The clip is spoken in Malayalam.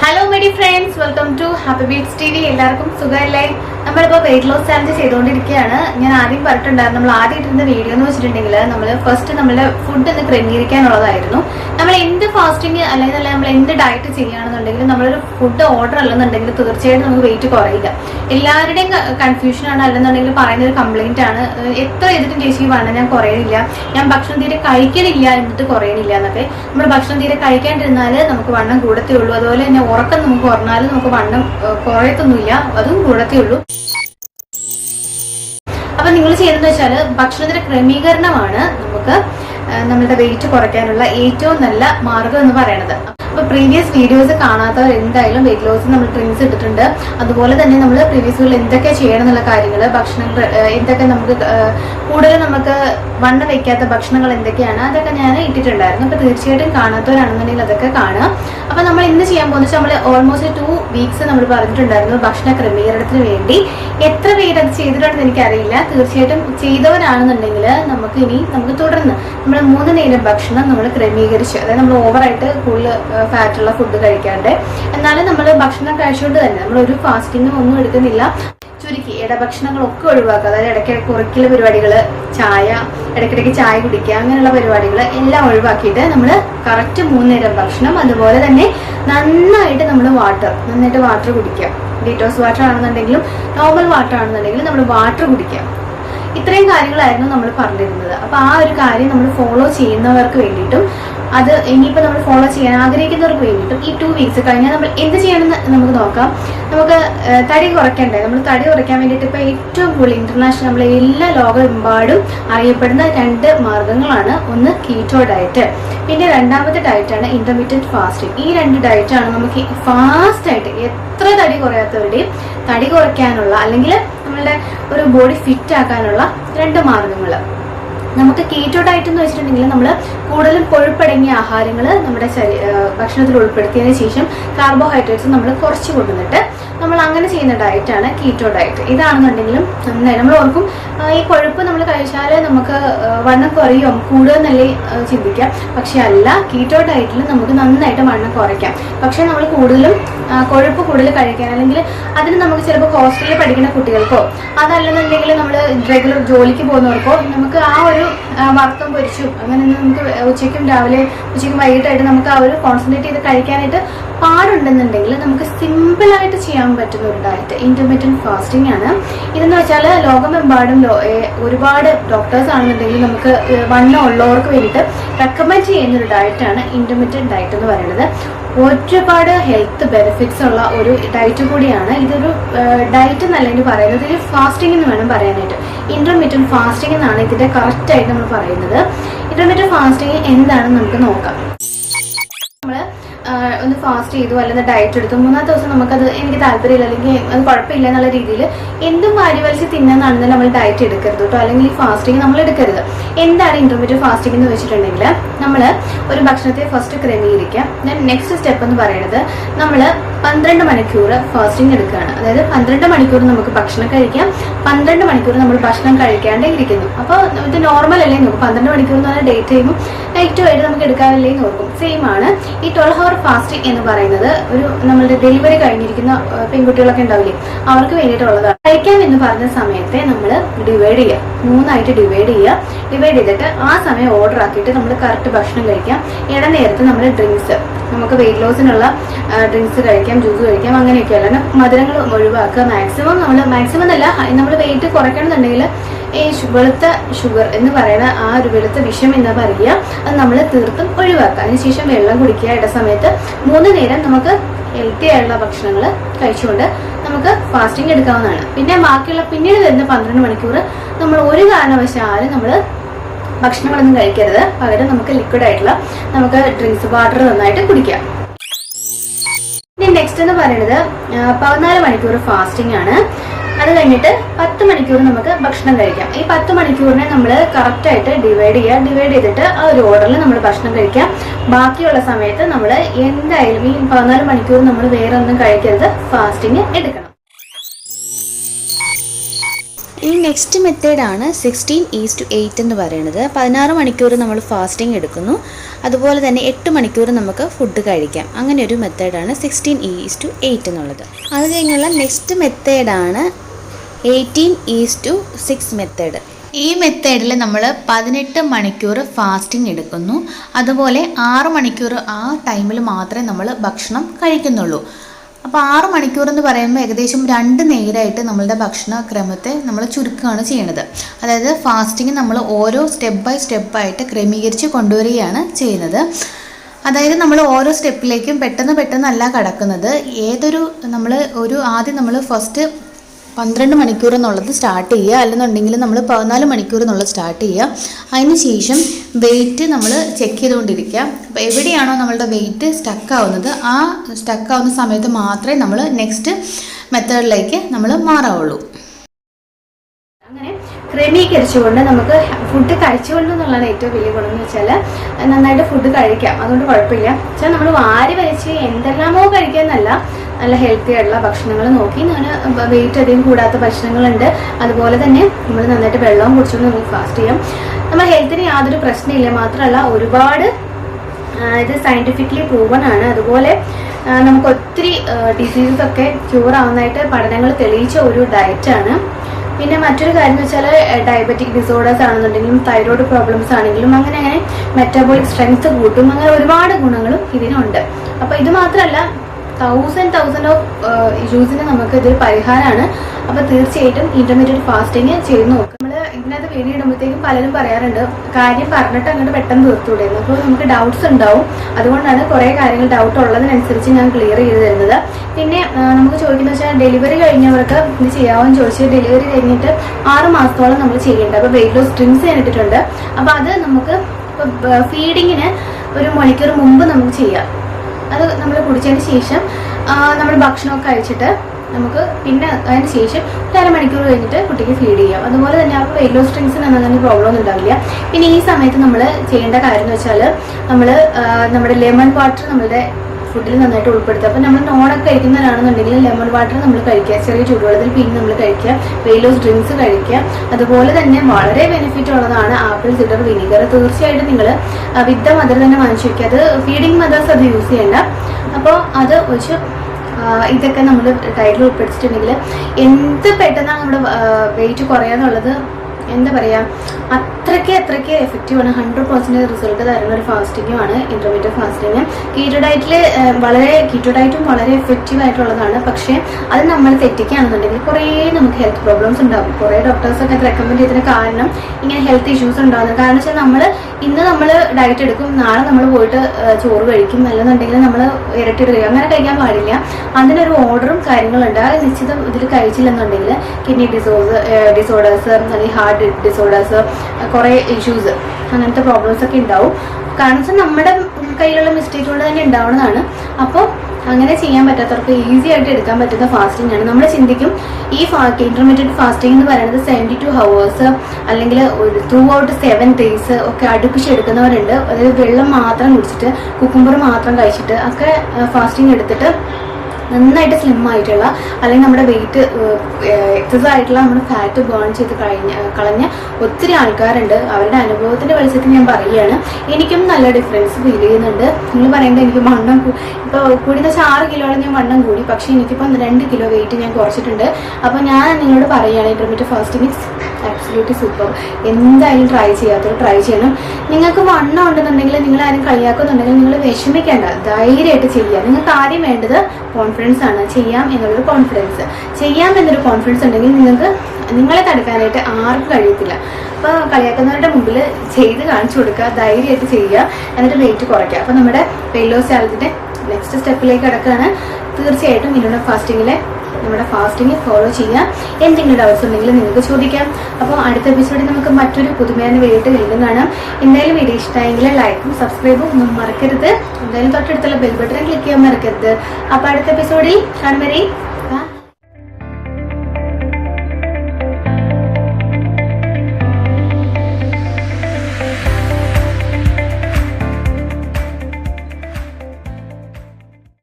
Hello മെഡി friends welcome to happy beats T V എല്ലാവർക്കും സുഖമല്ലേ? നമ്മളിപ്പോൾ വെയിറ്റ് ലോസ് ചാലഞ്ച് ചെയ്തുകൊണ്ടിരിക്കുകയാണ്. ഞാൻ ആദ്യം പറഞ്ഞിട്ടുണ്ടായിരുന്നു നമ്മൾ ആദ്യം ഇട്ടിരുന്ന വീഡിയോ എന്ന് വെച്ചിട്ടുണ്ടെങ്കിൽ നമ്മൾ ഫസ്റ്റ് നമ്മുടെ ഫുഡ് ഒന്ന് ക്രമീകരിക്കാനുള്ളതായിരുന്നു. നമ്മൾ എന്ത് ഫാസ്റ്റിംഗ് അല്ലെങ്കിൽ അല്ല നമ്മൾ എന്ത് ഡയറ്റ് ചെയ്യുകയാണെന്നുണ്ടെങ്കിൽ നമ്മളൊരു ഫുഡ് ഓർഡർ അല്ലെന്നുണ്ടെങ്കിൽ തീർച്ചയായിട്ടും നമുക്ക് വെയിറ്റ് കുറയില്ല. എല്ലാവരുടെയും കൺഫ്യൂഷനാണ് അല്ലെന്നുണ്ടെങ്കിൽ പറയുന്ന ഒരു കംപ്ലൈന്റ് ആണ്. എത്ര ചെയ്തിട്ടും ചേച്ചി വേണം ഞാൻ കുറയുന്നില്ല ഞാൻ ഭക്ഷണം തീരെ കഴിക്കണില്ല എന്നിട്ട് കുറയണില്ല എന്നൊക്കെ. നമ്മൾ ഭക്ഷണം തീരെ കഴിക്കാണ്ടിരുന്നാൽ നമുക്ക് വണ്ണം കൂടത്തേ ഉള്ളൂ അതുപോലെ തന്നെ ഉറക്കം നമുക്ക് കുറഞ്ഞാലും നമുക്ക് വണ്ണം കുറയത്തൊന്നുമില്ല. അതും കൂടത്തേ ഉള്ളൂ അപ്പൊ നിങ്ങൾ ചെയ്യുന്നത് വെച്ചാൽ ഭക്ഷണത്തിന്റെ ക്രമീകരണമാണ് നമുക്ക് നമ്മളുടെ വെയിറ്റ് കുറയ്ക്കാനുള്ള ഏറ്റവും നല്ല മാർഗം എന്ന് പറയുന്നത്. അപ്പൊ പ്രീവിയസ് വീഡിയോസ് കാണാത്തവർ എന്തായാലും വെയിറ്റ് ലോസ് നമ്മൾ ഡ്രിങ്ക്സ് ഇട്ടിട്ടുണ്ട്. അതുപോലെ തന്നെ നമ്മൾ പ്രീവിയസ് പ്രീവിയസുകളിൽ എന്തൊക്കെ ചെയ്യണം എന്നുള്ള കാര്യങ്ങൾ ഭക്ഷണങ്ങൾ എന്തൊക്കെ നമുക്ക് കൂടുതൽ നമുക്ക് വണ്ണ വെക്കാത്ത ഭക്ഷണങ്ങൾ എന്തൊക്കെയാണ് അതൊക്കെ ഞാൻ ഇട്ടിട്ടുണ്ടായിരുന്നു. അപ്പൊ തീർച്ചയായിട്ടും കാണാത്തവരാണെന്നുണ്ടെങ്കിൽ അതൊക്കെ കാണുക. അപ്പൊ നമ്മൾ ഇന്ന് ചെയ്യാൻ പോകുന്നത് നമ്മൾ ഓൾമോസ്റ്റ് ടു വീക്സ് നമ്മൾ പറഞ്ഞിട്ടുണ്ടായിരുന്നു ഭക്ഷണ ക്രമീകരണത്തിന് വേണ്ടി. എത്ര പേര് അത് ചെയ്തിട്ടുണ്ടെന്ന് എനിക്കറിയില്ല. തീർച്ചയായിട്ടും ചെയ്തവരാണെന്നുണ്ടെങ്കിൽ നമുക്ക് ഇനി നമുക്ക് തുടർന്ന് നമ്മൾ മൂന്ന് നേരം ഭക്ഷണം നമ്മൾ ക്രമീകരിച്ച് അതായത് നമ്മൾ ഓവറായിട്ട് കൂടുതൽ ഫാറ്റുള്ള ഫുഡ് കഴിക്കാണ്ട്. എന്നാലും നമ്മൾ ഭക്ഷണം കഴിച്ചുകൊണ്ട് തന്നെ നമ്മൾ ഒരു ഫാസ്റ്റിങ്ങും ഒന്നും എടുക്കുന്നില്ല. ചുരുക്കി ഇടഭക്ഷണങ്ങളൊക്കെ ഒഴിവാക്കുക. അതായത് ഇടയ്ക്കിടയ്ക്ക് ഉറക്കിലെ പരിപാടികൾ ചായ ഇടയ്ക്കിടയ്ക്ക് ചായ കുടിക്കുക അങ്ങനെയുള്ള പരിപാടികൾ എല്ലാം ഒഴിവാക്കിയിട്ട് നമ്മൾ കറക്റ്റ് മൂന്ന് നേരം ഭക്ഷണം. അതുപോലെ തന്നെ നന്നായിട്ട് നമ്മൾ വാട്ടർ നന്നായിട്ട് വാട്ടർ കുടിക്കുക. ഡീറ്റോസ് വാട്ടർ ആണെന്നുണ്ടെങ്കിലും നോർമൽ വാട്ടർ ആണെന്നുണ്ടെങ്കിലും നമ്മൾ വാട്ടർ കുടിക്കുക. ഇത്രയും കാര്യങ്ങളായിരുന്നു നമ്മൾ പറഞ്ഞിരുന്നത്. അപ്പൊ ആ ഒരു കാര്യം നമ്മൾ ഫോളോ ചെയ്യുന്നവർക്ക് വേണ്ടിയിട്ടും അത് ഇനിയിപ്പോൾ നമ്മൾ ഫോളോ ചെയ്യാൻ ആഗ്രഹിക്കുന്നവർക്ക് വേണ്ടിയിട്ടും ഈ ടു വീക്സ് കഴിഞ്ഞാൽ നമ്മൾ എന്ത് ചെയ്യണമെന്ന് നമുക്ക് നോക്കാം. നമുക്ക് തടി കുറയ്ക്കണ്ടേ? നമ്മൾ തടി കുറയ്ക്കാൻ വേണ്ടിയിട്ട് ഇപ്പോൾ ഏറ്റവും കൂടുതൽ ഇന്റർനാഷണൽ നമ്മൾ എല്ലാ ലോകമെമ്പാടും അറിയപ്പെടുന്ന രണ്ട് മാർഗങ്ങളാണ്. ഒന്ന് കീറ്റോ ഡയറ്റ് പിന്നെ രണ്ടാമത്തെ ഡയറ്റാണ് ഇന്റർമീഡിയറ്റ് ഫാസ്റ്റിംഗ് ഈ രണ്ട് ഡയറ്റാണ് നമുക്ക് ഫാസ്റ്റായിട്ട് എത്ര തടി കുറയാത്തവരുടെയും തടി കുറയ്ക്കാനുള്ള അല്ലെങ്കിൽ നമ്മളുടെ ഒരു ബോഡി ഫിറ്റ് ആക്കാനുള്ള രണ്ട് മാർഗങ്ങൾ നമുക്ക് കീറ്റോ ഡയറ്റ് എന്ന് വെച്ചിട്ടുണ്ടെങ്കിൽ നമ്മൾ കൂടുതലും കൊഴുപ്പടങ്ങിയ ആഹാരങ്ങൾ നമ്മുടെ ഭക്ഷണത്തിൽ ഉൾപ്പെടുത്തിയതിന് ശേഷം കാർബോഹൈഡ്രേറ്റ്സ് നമ്മൾ കുറച്ച് കൊണ്ടുവന്നിട്ട് നമ്മൾ അങ്ങനെ ചെയ്യുന്ന ഡയറ്റാണ് കീറ്റോ ഡയറ്റ് ഇതാണെന്നുണ്ടെങ്കിലും നമ്മൾ ഓർക്കും ഈ കൊഴുപ്പ് നമ്മൾ കഴിച്ചാൽ നമുക്ക് വണ്ണം കുറയും കൂടുതൽ നല്ല ചിന്തിക്കാം. പക്ഷെ അല്ല കീറ്റോ ഡയറ്റിൽ നമുക്ക് നന്നായിട്ട് വണ്ണം കുറയ്ക്കാം. പക്ഷെ നമ്മൾ കൂടുതലും കൊഴുപ്പ് കൂടുതൽ കഴിക്കാൻ അല്ലെങ്കിൽ അതിന് നമുക്ക് ചിലപ്പോൾ ഹോസ്റ്റലിൽ പഠിക്കുന്ന കുട്ടികൾക്കോ അതല്ലെന്നുണ്ടെങ്കിൽ നമ്മൾ റെഗുലർ ജോലിക്ക് പോകുന്നവർക്കോ നമുക്ക് ആ ഒരു വറുത്തും പൊരിച്ചും. അങ്ങനെ നമുക്ക് ഉച്ചയ്ക്കും രാവിലെ ഉച്ചയ്ക്കും വൈകിട്ടായിട്ട് നമുക്ക് ആ ഒരു കോൺസെൻട്രേറ്റ് ചെയ്ത് കഴിക്കാനായിട്ട് പാടുണ്ടെന്നുണ്ടെങ്കിൽ നമുക്ക് സിമ്പിളായിട്ട് ചെയ്യാൻ പറ്റുന്ന ഒരു ഡയറ്റ് ഇന്റർമീഡിയറ്റ് ഫാസ്റ്റിംഗ് ആണ്. ഇതെന്ന് വെച്ചാൽ ലോകമെമ്പാടും ഒരുപാട് ഡോക്ടേഴ്സ് ആണെന്നുണ്ടെങ്കിൽ നമുക്ക് വണ്ണം ഉള്ളവർക്ക് വേണ്ടിയിട്ട് റെക്കമെൻഡ് ചെയ്യുന്ന ഒരു ഡയറ്റാണ് ഇന്റർമീഡിയറ്റ് ഡയറ്റ് എന്ന് പറയുന്നത്. ഒരുപാട് ഹെൽത്ത് ബെനിഫിറ്റ്സ് ഉള്ള ഒരു ഡയറ്റ് കൂടിയാണ്. ഇതൊരു ഡയറ്റ് എന്നല്ല എനിക്ക് പറയുന്നത് ഇതിൽ ഫാസ്റ്റിംഗ് എന്ന് വേണം പറയാനായിട്ട്. ഇന്റർമീഡിയറ്റ് ഫാസ്റ്റിംഗ് എന്നാണ് ഇതിന്റെ കറക്റ്റ് ആയിട്ട് നമ്മൾ പറയുന്നത്. ഇന്റർമീഡിയറ്റ് ഫാസ്റ്റിംഗ് എന്താണെന്ന് നമുക്ക് നോക്കാം. നമ്മൾ ഒന്ന് ഫാസ്റ്റ് ചെയ്തു അല്ലെങ്കിൽ ഡയറ്റ് എടുത്തു. മൂന്നാമത്തെ ദിവസം നമുക്കത് എനിക്ക് താല്പര്യമില്ല അല്ലെങ്കിൽ അത് കുഴപ്പമില്ല എന്നുള്ള രീതിയിൽ എന്തും വാരി വലിച്ച് തിന്നാന്നാണെന്ന് നമ്മൾ ഡയറ്റ് എടുക്കരുത് കേട്ടോ. അല്ലെങ്കിൽ ഈ ഫാസ്റ്റിംഗ് നമ്മൾ എടുക്കരുത്. എന്താണ് ഇന്റർമീഡിയറ്റ് ഫാസ്റ്റിംഗ് എന്ന് വെച്ചിട്ടുണ്ടെങ്കിൽ നമ്മൾ ഒരു ഭക്ഷണത്തെ ഫസ്റ്റ് ക്രമീകരിക്കാം. ദെൻ നെക്സ്റ്റ് സ്റ്റെപ്പ് എന്ന് പറയുന്നത് നമ്മൾ പന്ത്രണ്ട് മണിക്കൂർ ഫാസ്റ്റിംഗ് എടുക്കുകയാണ്. അതായത് പന്ത്രണ്ട് മണിക്കൂർ നമുക്ക് ഭക്ഷണം കഴിക്കാം. പന്ത്രണ്ട് മണിക്കൂർ നമ്മൾ ഭക്ഷണം കഴിക്കാണ്ടേ ഇരിക്കുന്നു. അപ്പോൾ ഇത് നോർമൽ അല്ലേ നോക്കും. പന്ത്രണ്ട് മണിക്കൂർ എന്ന് പറഞ്ഞാൽ ഡേ ടൈമും നൈറ്റ് ആയിട്ട് നമുക്ക് എടുക്കാനല്ലേ നോക്കും. സെയിം ആണ്. ഈ ട്വൽവ് ഹവർ ഫാസ്റ്റിംഗ് എന്ന് പറയുന്നത് ഒരു നമ്മളുടെ ഡെലിവറി കഴിഞ്ഞിരിക്കുന്ന പെൺകുട്ടികളൊക്കെ ഉണ്ടാവില്ലേ? അവർക്ക് വേണ്ടിയിട്ടുള്ളതാണ്. കഴിക്കാം എന്ന് പറഞ്ഞ സമയത്തെ നമ്മൾ ഡിവൈഡ് ചെയ്യുക. മൂന്നായിട്ട് ഡിവൈഡ് ചെയ്യുക. ഡിവൈഡ് ചെയ്തിട്ട് ആ സമയം ഓർഡർ ആക്കിയിട്ട് നമ്മൾ കറക്റ്റ് ഭക്ഷണം കഴിക്കാം. ഇട നേരത്തെ നമ്മൾ ഡ്രിങ്ക്സ് നമുക്ക് വെയിറ്റ് ലോസിനുള്ള ഡ്രിങ്ക്സ് കഴിക്കാം. ജ്യൂസ് കഴിക്കാം അങ്ങനെയൊക്കെ അല്ലാണ്ട് മധുരങ്ങൾ ഒഴിവാക്കുക മാക്സിമം നമ്മൾ മാക്സിമം എന്നല്ല നമ്മൾ വെയിറ്റ് കുറയ്ക്കണമെന്നുണ്ടെങ്കിൽ ഈ വെളുത്ത ഷുഗർ എന്ന് പറയുന്ന ആ ഒരു വെളുത്ത വിഷം എന്ന് പറയുക അത് നമ്മൾ തീർത്തും ഒഴിവാക്കുക. അതിനുശേഷം വെള്ളം കുടിക്കുക ഇട സമയത്ത്. മൂന്ന് നേരം നമുക്ക് ഹെൽത്തി ആയിട്ടുള്ള ഭക്ഷണങ്ങൾ കഴിച്ചുകൊണ്ട് നമുക്ക് ഫാസ്റ്റിംഗ് എടുക്കാവുന്നതാണ്. പിന്നെ ബാക്കിയുള്ള പിന്നീട് വരുന്ന പന്ത്രണ്ട് മണിക്കൂർ നമ്മൾ ഒരു കാരണവശാലും നമ്മൾ ഭക്ഷണങ്ങളൊന്നും കഴിക്കരുത്. പകരം നമുക്ക് ലിക്വിഡ് ആയിട്ടുള്ള നമുക്ക് ഡ്രിങ്ക്സ് വാട്ടർ നന്നായിട്ട് കുടിക്കാം. നെക്സ്റ്റ് എന്ന് പറയുന്നത് പതിനാല് മണിക്കൂർ ഫാസ്റ്റിംഗ് ആണ്. അത് കഴിഞ്ഞിട്ട് പത്ത് മണിക്കൂർ നമുക്ക് ഭക്ഷണം കഴിക്കാം. ഈ പത്ത് മണിക്കൂറിനെ നമ്മൾ കറക്റ്റ് ആയിട്ട് ഡിവൈഡ് ചെയ്യുക. ഡിവൈഡ് ചെയ്തിട്ട് ആ ഒരു ഓർഡറിൽ നമ്മൾ ഭക്ഷണം കഴിക്കാം. ബാക്കിയുള്ള സമയത്ത് നമ്മൾ എന്തായാലും ഈ പതിനാല് മണിക്കൂർ നമ്മൾ വേറെ ഒന്നും കഴിക്കരുത്. ഫാസ്റ്റിംഗ് എടുക്കണം. ഇനി നെക്സ്റ്റ് മെത്തേഡാണ് സിക്സ്റ്റീൻ ഈസ് ടു എയ്റ്റ് എന്ന് പറയുന്നത്. പതിനാറ് മണിക്കൂർ നമ്മൾ ഫാസ്റ്റിംഗ് എടുക്കുന്നു. അതുപോലെ തന്നെ എട്ട് മണിക്കൂർ നമുക്ക് ഫുഡ് കഴിക്കാം. അങ്ങനെ ഒരു മെത്തേഡാണ് സിക്സ്റ്റീൻ ഈസ് ടു എയ്റ്റ് എന്നുള്ളത്. അത് കഴിഞ്ഞുള്ള നെക്സ്റ്റ് മെത്തേഡാണ് eighteen is to six method ഈ മെത്തേഡിൽ നമ്മൾ പതിനെട്ട് മണിക്കൂർ ഫാസ്റ്റിംഗ് എടുക്കുന്നു. അതുപോലെ ആറ് മണിക്കൂർ ആ ടൈമിൽ മാത്രമേ നമ്മൾ ഭക്ഷണം കഴിക്കുന്നുള്ളൂ. അപ്പോൾ ആറ് മണിക്കൂർ എന്ന് പറയുമ്പോൾ ഏകദേശം രണ്ട് നേരമായിട്ട് നമ്മളുടെ ഭക്ഷണ ക്രമത്തെ നമ്മൾ ചുരുക്കുകയാണ് ചെയ്യുന്നത് അതായത് ഫാസ്റ്റിംഗ് നമ്മൾ ഓരോ സ്റ്റെപ്പ് ബൈ സ്റ്റെപ്പായിട്ട് ക്രമീകരിച്ച് കൊണ്ടുവരികയാണ് ചെയ്യുന്നത്. അതായത് നമ്മൾ ഓരോ സ്റ്റെപ്പിലേക്കും പെട്ടെന്ന് പെട്ടെന്നല്ല കടക്കുന്നത്. ഏതൊരു നമ്മൾ ഒരു ആദ്യം നമ്മൾ ഫസ്റ്റ് പന്ത്രണ്ട് മണിക്കൂർ എന്നുള്ളത് സ്റ്റാർട്ട് ചെയ്യുക. അല്ലെന്നുണ്ടെങ്കിൽ നമ്മൾ പതിനാല് മണിക്കൂർ എന്നുള്ളത് സ്റ്റാർട്ട് ചെയ്യുക. അതിന് ശേഷം വെയിറ്റ് നമ്മൾ ചെക്ക് ചെയ്തുകൊണ്ടിരിക്കുക. അപ്പോൾ എവിടെയാണോ നമ്മളുടെ വെയിറ്റ് സ്റ്റക്ക് ആവുന്നത് ആ സ്റ്റക്ക് ആവുന്ന സമയത്ത് മാത്രമേ നമ്മൾ നെക്സ്റ്റ് മെത്തേഡിലേക്ക് നമ്മൾ മാറാവുള്ളൂ. അങ്ങനെ ക്രമീകരിച്ചുകൊണ്ട് നമുക്ക് ഫുഡ് കഴിച്ചുകൊണ്ട് എന്നുള്ളതാണ് ഏറ്റവും വലിയ ഗുണം എന്ന് വെച്ചാൽ നന്നായിട്ട് ഫുഡ് കഴിക്കാം. അതുകൊണ്ട് കുഴപ്പമില്ല. വെച്ചാൽ നമ്മൾ വാരി വലിച്ച് എന്തെല്ലാമോ കഴിക്കാന്നല്ല നല്ല ഹെൽത്തി ആയിട്ടുള്ള ഭക്ഷണങ്ങൾ നോക്കി. ഞാൻ വെയിറ്റ് അധികം കൂടാത്ത ഭക്ഷണങ്ങളുണ്ട്. അതുപോലെ തന്നെ നമ്മൾ നന്നായിട്ട് വെള്ളവും കുടിച്ചുകൊണ്ട് നമുക്ക് ഫാസ്റ്റ് ചെയ്യാം. നമ്മൾ ഹെൽത്തിന് യാതൊരു പ്രശ്നമില്ല. മാത്രമല്ല ഒരുപാട് ഇത് സയന്റിഫിക്കലി പ്രൂവൺ ആണ്. അതുപോലെ നമുക്ക് ഒത്തിരി ഡിസീസസ് ഒക്കെ ക്യൂർ ആവുന്നതായിട്ട് പഠനങ്ങൾ തെളിയിച്ച ഒരു ഡയറ്റാണ് പിന്നെ മറ്റൊരു കാര്യം എന്ന് വെച്ചാൽ ഡയബറ്റിക് ഡിസോർഡേഴ്സ് ആണെന്നുണ്ടെങ്കിലും തൈറോയ്ഡ് പ്രോബ്ലംസ് ആണെങ്കിലും അങ്ങനെ അങ്ങനെ മെറ്റബോളിക് സ്ട്രെങ്ത് കൂട്ടും. അങ്ങനെ ഒരുപാട് ഗുണങ്ങളും ഇതിനുണ്ട്. അപ്പോൾ ഇത് മാത്രമല്ല തൗസൻഡ് തൗസൻഡ് ഓഫ് ഇഷ്യൂസിന് നമുക്ക് ഇതിൽ പരിഹാരമാണ്. അപ്പോൾ തീർച്ചയായിട്ടും ഇന്റർമീഡിയറ്റ് ഫാസ്റ്റിംഗ് ചെയ്ത് നോക്കാം. നമ്മൾ ഇതിനകത്ത് വീഡിയോ ഇടുമ്പോഴത്തേക്കും പലരും പറയാറുണ്ട് കാര്യം പറഞ്ഞിട്ട് അങ്ങോട്ട് പെട്ടെന്ന് തീർത്തുവിടുന്നു അപ്പോൾ നമുക്ക് ഡൗട്ട്സ് ഉണ്ടാവും. അതുകൊണ്ടാണ് കുറേ കാര്യങ്ങൾ ഡൗട്ട് ഉള്ളതിനനുസരിച്ച് ഞാൻ ക്ലിയർ ചെയ്ത് തരുന്നത്. പിന്നെ നമുക്ക് ചോദിക്കുന്നത് വെച്ചാൽ ഡെലിവറി കഴിഞ്ഞവർക്ക് ഇത് ചെയ്യാമെന്ന് ചോദിച്ചാൽ ഡെലിവറി കഴിഞ്ഞിട്ട് ആറ് മാസത്തോളം നമ്മൾ ചെയ്യേണ്ടത്. അപ്പോൾ വെയിറ്റ് ലോസ് ഡ്രിങ്ക്സ് ചെയ്തിട്ടുണ്ട് ഇട്ടിട്ടുണ്ട്. അപ്പോൾ അത് നമുക്ക് ഫീഡിങ്ങിന് ഒരു മണിക്കൂർ മുമ്പ് നമുക്ക് ചെയ്യാം. അത് നമ്മൾ കുടിച്ചതിന് ശേഷം നമ്മൾ ഭക്ഷണമൊക്കെ കഴിച്ചിട്ട് നമുക്ക് പിന്നെ അതിന് ശേഷം ഒരു അരമണിക്കൂർ കഴിഞ്ഞിട്ട് കുട്ടിക്ക് ഫീഡ് ചെയ്യാം. അതുപോലെ തന്നെ അവർക്ക് വെയിറ്റ് ലോസ് ഡ്രിങ്ക്സിന് അങ്ങനെ പ്രോബ്ലം ഒന്നും ഉണ്ടാവില്ല. പിന്നെ ഈ സമയത്ത് നമ്മൾ ചെയ്യേണ്ട കാര്യം എന്ന് വെച്ചാൽ നമ്മൾ നമ്മുടെ ലെമൺ വാട്ടർ നമ്മുടെ ഫുഡിൽ നന്നായിട്ട് ഉൾപ്പെടുത്തുക. അപ്പോൾ നമ്മൾ നോണൊക്കെ കഴിക്കുന്നവരാണെന്നുണ്ടെങ്കിൽ ലെമൺ വാട്ടർ നമ്മൾ കഴിക്കുക. ചെറിയ ചൂടുവെള്ളത്തിൽ പിന്നെ നമ്മൾ കഴിക്കുക. വെയിലോസ് ഡ്രിങ്ക്സ് കഴിക്കുക. അതുപോലെ തന്നെ വളരെ ബെനിഫിറ്റ് ഉള്ളതാണ് ആപ്പിൾ സിഡർ വിനീഗർ തീർച്ചയായിട്ടും നിങ്ങൾ വിത്ത് മദർ തന്നെ വാങ്ങിച്ചു വയ്ക്കുക അത് ഫീഡിങ് മദേഴ്സ് അത് യൂസ് ചെയ്യേണ്ട. അപ്പോൾ അത് വെച്ച് ഇതൊക്കെ നമ്മൾ ഡയറ്റിൽ ഉൾപ്പെടുത്തിയിട്ടുണ്ടെങ്കിൽ എന്ത് പെട്ടെന്നാണ് നമ്മുടെ വെയിറ്റ് കുറയാന്നുള്ളത് എന്താ പറയുക അത്രയ്ക്ക് അത്രയ്ക്ക് എഫക്റ്റീവാണ് ഹൺഡ്രഡ് പെർസെന്റേജ് റിസൾട്ട് തരുന്ന ഒരു ഫാസ്റ്റിങ്ങുമാണ് ഇന്റർമീഡിയറ്റ് ഫാസ്റ്റിംഗ് കീറ്റോ ഡയറ്റിൽ വളരെ കീറ്റോ ഡയറ്റും വളരെ എഫക്റ്റീവ് ആയിട്ടുള്ളതാണ്. പക്ഷേ അത് നമ്മൾ തെറ്റിക്കുകയാണെന്നുണ്ടെങ്കിൽ കുറേ നമുക്ക് ഹെൽത്ത് പ്രോബ്ലംസ് ഉണ്ടാകും കുറേ ഡോക്ടേഴ്സൊക്കെ റെക്കമെൻഡ് ചെയ്തതിന് കാരണം ഇങ്ങനെ ഹെൽത്ത് ഇഷ്യൂസ് ഉണ്ടാകുന്നത്. കാരണം വെച്ചാൽ നമ്മൾ ഇന്ന് നമ്മൾ ഡയറ്റ് എടുക്കും നാളെ നമ്മൾ പോയിട്ട് ചോറ് കഴിക്കും അല്ലെന്നുണ്ടെങ്കിൽ നമ്മൾ ഇരട്ടി ഇരട്ടിയിടുക അങ്ങനെ കഴിക്കാൻ പാടില്ല. അതിനൊരു ഓർഡറും കാര്യങ്ങളുണ്ട്. ആ നിശ്ചിത ഇതിൽ കഴിച്ചില്ലെന്നുണ്ടെങ്കിൽ കിഡ്നി ഡിസോഴ്സ് ഡിസോർഡേഴ്സ് അല്ലെങ്കിൽ ഹാർട്ട് ഡിസോർഡേഴ്സ് കുറേ ഇഷ്യൂസ് അങ്ങനത്തെ പ്രോബ്ലംസ് ഒക്കെ ഉണ്ടാവും. കാരണം നമ്മുടെ കയ്യിലുള്ള മിസ്റ്റേക്ക് കൊണ്ട് തന്നെ ഉണ്ടാവുന്നതാണ്. അപ്പോൾ അങ്ങനെ ചെയ്യാൻ പറ്റാത്തവർക്ക് ഈസി ആയിട്ട് എടുക്കാൻ പറ്റുന്ന ഫാസ്റ്റിംഗ് ആണ്. നമ്മൾ ചിന്തിക്കും ഈ ഇന്റർമീഡിയറ്റ് ഫാസ്റ്റിംഗ് എന്ന് പറയുന്നത് സെവന്റി ടു ഹവേഴ്സ് അല്ലെങ്കിൽ ഒരു ത്രൂ ഔട്ട് സെവൻ ഡേയ്സ് ഒക്കെ അടുപ്പിച്ചെടുക്കുന്നവരുണ്ട് അതായത് വെള്ളം മാത്രം കുടിച്ചിട്ട് കുക്കുംബർ മാത്രം കഴിച്ചിട്ട് ഒക്കെ ഫാസ്റ്റിംഗ് എടുത്തിട്ട് നന്നായിട്ട് സ്ലിം ആയിട്ടുള്ള അല്ലെങ്കിൽ നമ്മുടെ വെയിറ്റ് എക്സസ് ആയിട്ടുള്ള നമ്മുടെ ഫാറ്റ് ബേൺ ചെയ്ത് കഴിഞ്ഞ കളഞ്ഞ ഒത്തിരി ആൾക്കാരുണ്ട്. അവരുടെ അനുഭവത്തിന്റെ വെളിച്ചത്തിൽ ഞാൻ പറയുകയാണ്. എനിക്കും നല്ല ഡിഫറൻസ് ഫീൽ ചെയ്യുന്നുണ്ട്. നിങ്ങൾ പറയുന്നത് എനിക്ക് വണ്ണം ഇപ്പോൾ കൂടി എന്ന് വെച്ചാൽ ആറ് കിലോളം ഞാൻ വണ്ണം കൂടി. പക്ഷേ എനിക്കിപ്പം രണ്ട് കിലോ വെയിറ്റ് ഞാൻ കുറച്ചിട്ടുണ്ട്. അപ്പോൾ ഞാൻ നിങ്ങളോട് പറയുകയാണ് ഇന്റർമീഡിയറ്റ് ഫാസ്റ്റിംഗ് ഇറ്റ്സ് സൂപ്പർ എന്തായാലും ട്രൈ ചെയ്യാത്തവർ ട്രൈ ചെയ്യണം. നിങ്ങൾക്ക് വണ്ണം ഉണ്ടെന്നുണ്ടെങ്കിൽ നിങ്ങൾ ആരും കളിയാക്കുന്നുണ്ടെങ്കിൽ നിങ്ങൾ വിഷമിക്കേണ്ട. ധൈര്യമായിട്ട് ചെയ്യുക നിങ്ങൾക്ക് ആദ്യം വേണ്ടത് കോൺഫിഡൻസ് ആണ്. ചെയ്യാം എന്നുള്ളൊരു കോൺഫിഡൻസ് ചെയ്യാം എന്നൊരു കോൺഫിഡൻസ് ഉണ്ടെങ്കിൽ നിങ്ങൾക്ക് നിങ്ങളെ തടുക്കാനായിട്ട് ആർക്കും കഴിയത്തില്ല. അപ്പോൾ കളിയാക്കുന്നവരുടെ മുമ്പിൽ ചെയ്ത് കാണിച്ചു കൊടുക്കുക ധൈര്യമായിട്ട് ചെയ്യുക എന്നിട്ട് വെയിറ്റ് കുറയ്ക്കുക. അപ്പോൾ നമ്മുടെ വെയിറ്റ് ലോസ് നെക്സ്റ്റ് സ്റ്റെപ്പിലേക്ക് കിടക്കുകയാണ്. തീർച്ചയായിട്ടും ഇതിലൂടെ ഫാസ്റ്റിങ്ങിലെ നമ്മുടെ ഫാസ്റ്റിംഗ് ഫോളോ ചെയ്യുക എന്തെങ്കിലും ഡൗട്ട്സ് ഉണ്ടെങ്കിൽ നിങ്ങൾക്ക് ചോദിക്കാം. അപ്പോൾ അടുത്ത എപ്പിസോഡിൽ നമുക്ക് മറ്റൊരു പുതുമയാന്ന് വേണ്ടിയിട്ട് വീണ്ടും കാണാം. എന്തായാലും വീഡിയോ ഇഷ്ടമായെങ്കിൽ ലൈക്കും സബ്സ്ക്രൈബും ഒന്നും മറക്കരുത്. എന്തായാലും തൊട്ടടുത്തുള്ള ബെൽ ബട്ടൺ ക്ലിക്ക് ചെയ്യാൻ മറക്കരുത്. അപ്പോൾ അടുത്ത എപ്പിസോഡിൽ കാണും